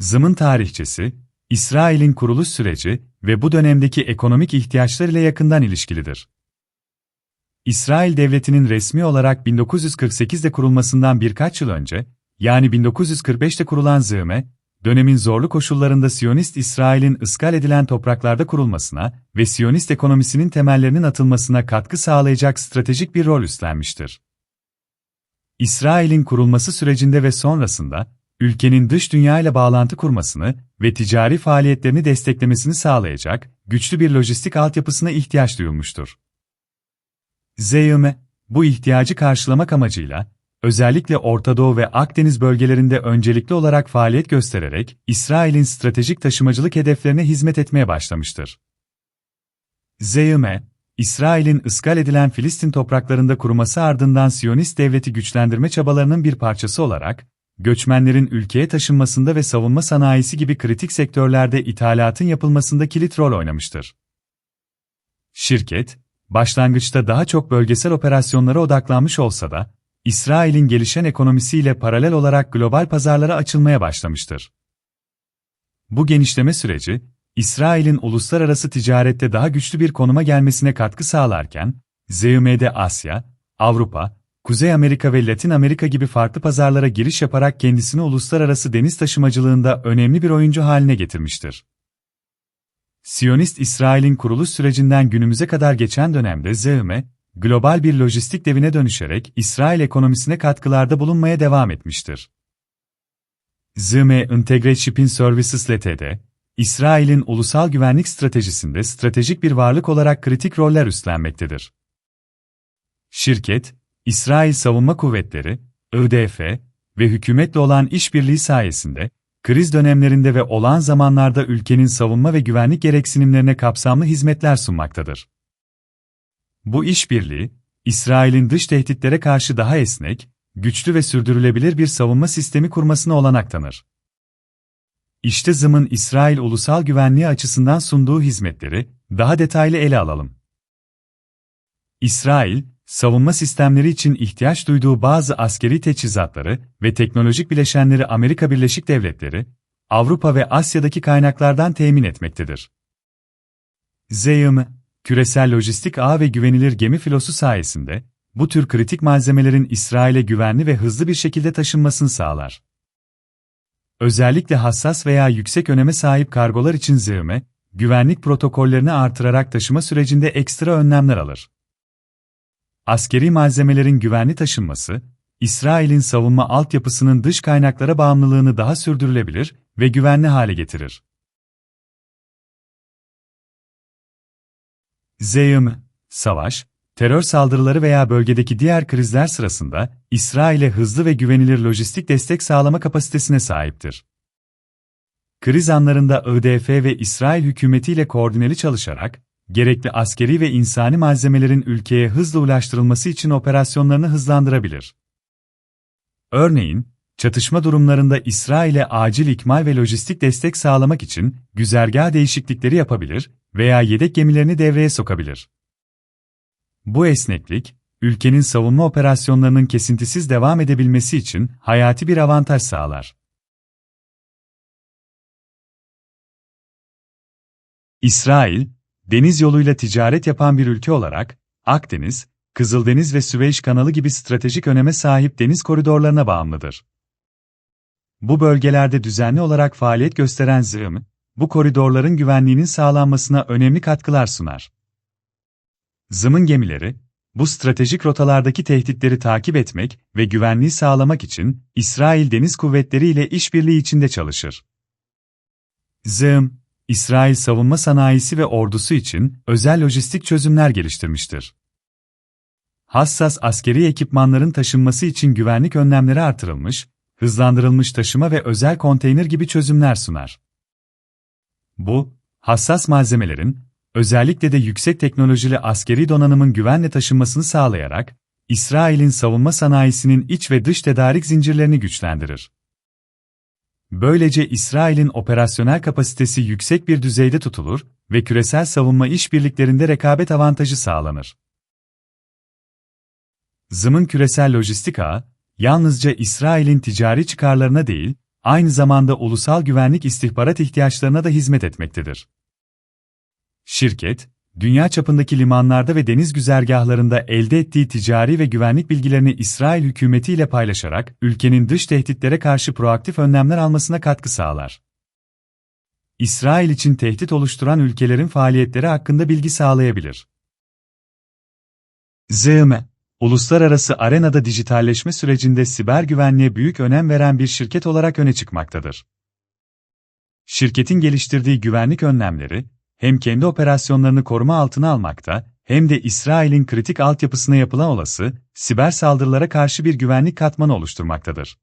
ZIM'in tarihçesi, İsrail'in kuruluş süreci ve bu dönemdeki ekonomik ihtiyaçlar ile yakından ilişkilidir. İsrail Devleti'nin resmi olarak 1948'de kurulmasından birkaç yıl önce, yani 1945'te kurulan ZİM'e, dönemin zorlu koşullarında Siyonist İsrail'in ıskal edilen topraklarda kurulmasına ve Siyonist ekonomisinin temellerinin atılmasına katkı sağlayacak stratejik bir rol üstlenmiştir. İsrail'in kurulması sürecinde ve sonrasında, ülkenin dış dünya ile bağlantı kurmasını ve ticari faaliyetlerini desteklemesini sağlayacak güçlü bir lojistik altyapısına ihtiyaç duyulmuştur. ZYM, bu ihtiyacı karşılamak amacıyla, özellikle Orta Doğu ve Akdeniz bölgelerinde öncelikli olarak faaliyet göstererek, İsrail'in stratejik taşımacılık hedeflerine hizmet etmeye başlamıştır. ZYM, İsrail'in ıskal edilen Filistin topraklarında kuruması ardından Siyonist devleti güçlendirme çabalarının bir parçası olarak, göçmenlerin ülkeye taşınmasında ve savunma sanayisi gibi kritik sektörlerde ithalatın yapılmasında kilit rol oynamıştır. Şirket, başlangıçta daha çok bölgesel operasyonlara odaklanmış olsa da, İsrail'in gelişen ekonomisiyle paralel olarak global pazarlara açılmaya başlamıştır. Bu genişleme süreci, İsrail'in uluslararası ticarette daha güçlü bir konuma gelmesine katkı sağlarken, ZYM'de Asya, Avrupa, Kuzey Amerika ve Latin Amerika gibi farklı pazarlara giriş yaparak kendisini uluslararası deniz taşımacılığında önemli bir oyuncu haline getirmiştir. Siyonist İsrail'in kuruluş sürecinden günümüze kadar geçen dönemde ZYM, global bir lojistik devine dönüşerek İsrail ekonomisine katkılarda bulunmaya devam etmiştir. ZYM Integrated Shipping Services Ltd., İsrail'in ulusal güvenlik stratejisinde stratejik bir varlık olarak kritik roller üstlenmektedir. Şirket, İsrail Savunma Kuvvetleri, IDF ve hükümetle olan işbirliği sayesinde, kriz dönemlerinde ve olağan zamanlarda ülkenin savunma ve güvenlik gereksinimlerine kapsamlı hizmetler sunmaktadır. Bu işbirliği, İsrail'in dış tehditlere karşı daha esnek, güçlü ve sürdürülebilir bir savunma sistemi kurmasına olanak tanır. İşte ZIM'in İsrail ulusal güvenliği açısından sunduğu hizmetleri daha detaylı ele alalım. İsrail, savunma sistemleri için ihtiyaç duyduğu bazı askeri teçhizatları ve teknolojik bileşenleri Amerika Birleşik Devletleri, Avrupa ve Asya'daki kaynaklardan temin etmektedir. ZYM, küresel lojistik ağ ve güvenilir gemi filosu sayesinde, bu tür kritik malzemelerin İsrail'e güvenli ve hızlı bir şekilde taşınmasını sağlar. Özellikle hassas veya yüksek öneme sahip kargolar için ZYM, güvenlik protokollerini artırarak taşıma sürecinde ekstra önlemler alır askeri malzemelerin güvenli taşınması, İsrail'in savunma altyapısının dış kaynaklara bağımlılığını daha sürdürülebilir ve güvenli hale getirir. ZYM, savaş, terör saldırıları veya bölgedeki diğer krizler sırasında İsrail'e hızlı ve güvenilir lojistik destek sağlama kapasitesine sahiptir. Kriz anlarında IDF ve İsrail hükümetiyle koordineli çalışarak gerekli askeri ve insani malzemelerin ülkeye hızla ulaştırılması için operasyonlarını hızlandırabilir. Örneğin, çatışma durumlarında İsrail'e acil ikmal ve lojistik destek sağlamak için güzergah değişiklikleri yapabilir veya yedek gemilerini devreye sokabilir. Bu esneklik, ülkenin savunma operasyonlarının kesintisiz devam edebilmesi için hayati bir avantaj sağlar. İsrail, deniz yoluyla ticaret yapan bir ülke olarak, Akdeniz, Kızıldeniz ve Süveyş kanalı gibi stratejik öneme sahip deniz koridorlarına bağımlıdır. Bu bölgelerde düzenli olarak faaliyet gösteren ZİM, bu koridorların güvenliğinin sağlanmasına önemli katkılar sunar. ZİM'in gemileri, bu stratejik rotalardaki tehditleri takip etmek ve güvenliği sağlamak için İsrail Deniz Kuvvetleri ile işbirliği içinde çalışır. ZİM, İsrail savunma sanayisi ve ordusu için özel lojistik çözümler geliştirmiştir. Hassas askeri ekipmanların taşınması için güvenlik önlemleri artırılmış, hızlandırılmış taşıma ve özel konteyner gibi çözümler sunar. Bu, hassas malzemelerin, özellikle de yüksek teknolojili askeri donanımın güvenle taşınmasını sağlayarak, İsrail'in savunma sanayisinin iç ve dış tedarik zincirlerini güçlendirir. Böylece İsrail'in operasyonel kapasitesi yüksek bir düzeyde tutulur ve küresel savunma işbirliklerinde rekabet avantajı sağlanır. ZIM'in küresel lojistik ağı, yalnızca İsrail'in ticari çıkarlarına değil, aynı zamanda ulusal güvenlik istihbarat ihtiyaçlarına da hizmet etmektedir. Şirket, dünya çapındaki limanlarda ve deniz güzergahlarında elde ettiği ticari ve güvenlik bilgilerini İsrail hükümetiyle paylaşarak ülkenin dış tehditlere karşı proaktif önlemler almasına katkı sağlar. İsrail için tehdit oluşturan ülkelerin faaliyetleri hakkında bilgi sağlayabilir. ZM, uluslararası arenada dijitalleşme sürecinde siber güvenliğe büyük önem veren bir şirket olarak öne çıkmaktadır. Şirketin geliştirdiği güvenlik önlemleri, hem kendi operasyonlarını koruma altına almakta, hem de İsrail'in kritik altyapısına yapılan olası, siber saldırılara karşı bir güvenlik katmanı oluşturmaktadır.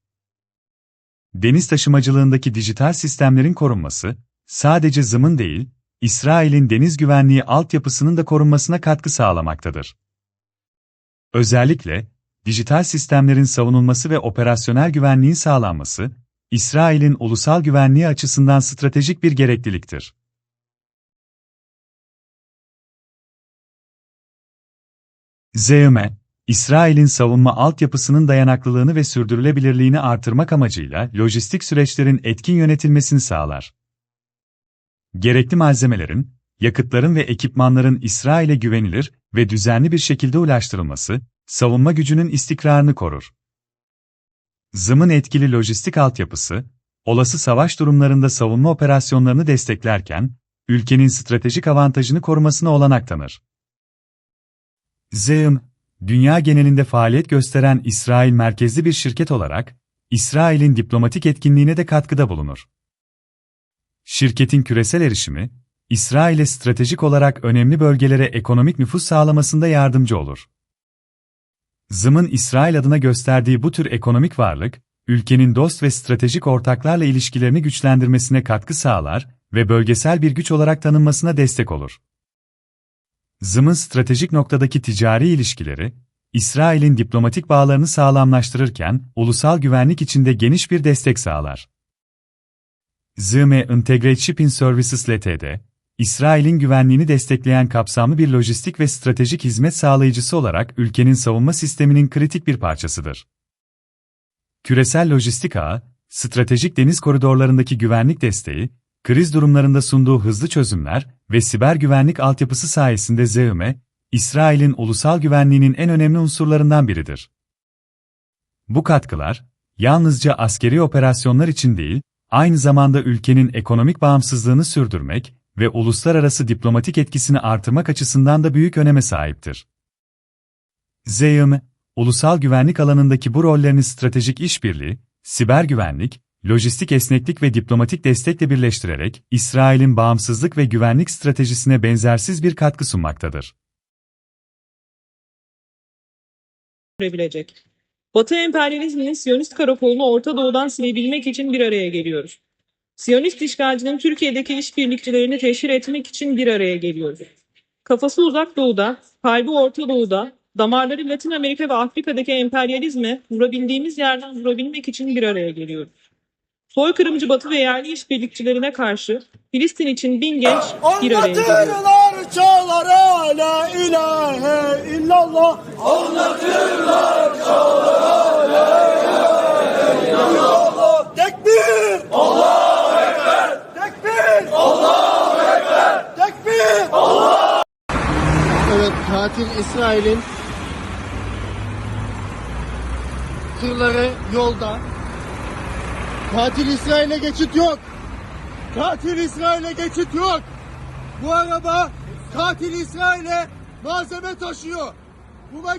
Deniz taşımacılığındaki dijital sistemlerin korunması, sadece ZIM'in değil, İsrail'in deniz güvenliği altyapısının da korunmasına katkı sağlamaktadır. Özellikle, dijital sistemlerin savunulması ve operasyonel güvenliğin sağlanması, İsrail'in ulusal güvenliği açısından stratejik bir gerekliliktir. ZEUM, İsrail'in savunma altyapısının dayanıklılığını ve sürdürülebilirliğini artırmak amacıyla lojistik süreçlerin etkin yönetilmesini sağlar. Gerekli malzemelerin, yakıtların ve ekipmanların İsrail'e güvenilir ve düzenli bir şekilde ulaştırılması, savunma gücünün istikrarını korur. ZIM'in etkili lojistik altyapısı, olası savaş durumlarında savunma operasyonlarını desteklerken, ülkenin stratejik avantajını korumasına olanak tanır. ZEUM, dünya genelinde faaliyet gösteren İsrail merkezli bir şirket olarak, İsrail'in diplomatik etkinliğine de katkıda bulunur. Şirketin küresel erişimi, İsrail'e stratejik olarak önemli bölgelere ekonomik nüfus sağlamasında yardımcı olur. ZIM'in İsrail adına gösterdiği bu tür ekonomik varlık, ülkenin dost ve stratejik ortaklarla ilişkilerini güçlendirmesine katkı sağlar ve bölgesel bir güç olarak tanınmasına destek olur. ZIM'in stratejik noktadaki ticari ilişkileri, İsrail'in diplomatik bağlarını sağlamlaştırırken, ulusal güvenlik içinde geniş bir destek sağlar. ZIM Integrated Shipping Services Ltd., İsrail'in güvenliğini destekleyen kapsamlı bir lojistik ve stratejik hizmet sağlayıcısı olarak ülkenin savunma sisteminin kritik bir parçasıdır. Küresel lojistik ağı, stratejik deniz koridorlarındaki güvenlik desteği, kriz durumlarında sunduğu hızlı çözümler ve siber güvenlik altyapısı sayesinde ZEUM'e, İsrail'in ulusal güvenliğinin en önemli unsurlarından biridir. Bu katkılar, yalnızca askeri operasyonlar için değil, aynı zamanda ülkenin ekonomik bağımsızlığını sürdürmek ve uluslararası diplomatik etkisini artırmak açısından da büyük öneme sahiptir. ZEUM, ulusal güvenlik alanındaki bu rollerini stratejik işbirliği, siber güvenlik, lojistik esneklik ve diplomatik destekle birleştirerek İsrail'in bağımsızlık ve güvenlik stratejisine benzersiz bir katkı sunmaktadır. görebilecek. Batı emperyalizminin Siyonist karakolunu Orta Doğu'dan silebilmek için bir araya geliyoruz. Siyonist işgalcinin Türkiye'deki işbirlikçilerini teşhir etmek için bir araya geliyoruz. Kafası uzak doğuda, kalbi Orta Doğu'da, damarları Latin Amerika ve Afrika'daki emperyalizme vurabildiğimiz yerden vurabilmek için bir araya geliyoruz. Soykırımcı Batı ve yerli işbirlikçilerine karşı Filistin için bin genç bir araya geliyor. Çağlara la ilahe illallah. Anlatırlar çağlara la ilahe illallah. Tekbir! Allahu Ekber! Tekbir! Allahu Ekber! Tekbir! Evet katil İsrail'in tırları yolda. Katil İsrail'e geçit yok. Katil İsrail'e geçit yok. Bu araba katil İsrail'e malzeme taşıyor. Buna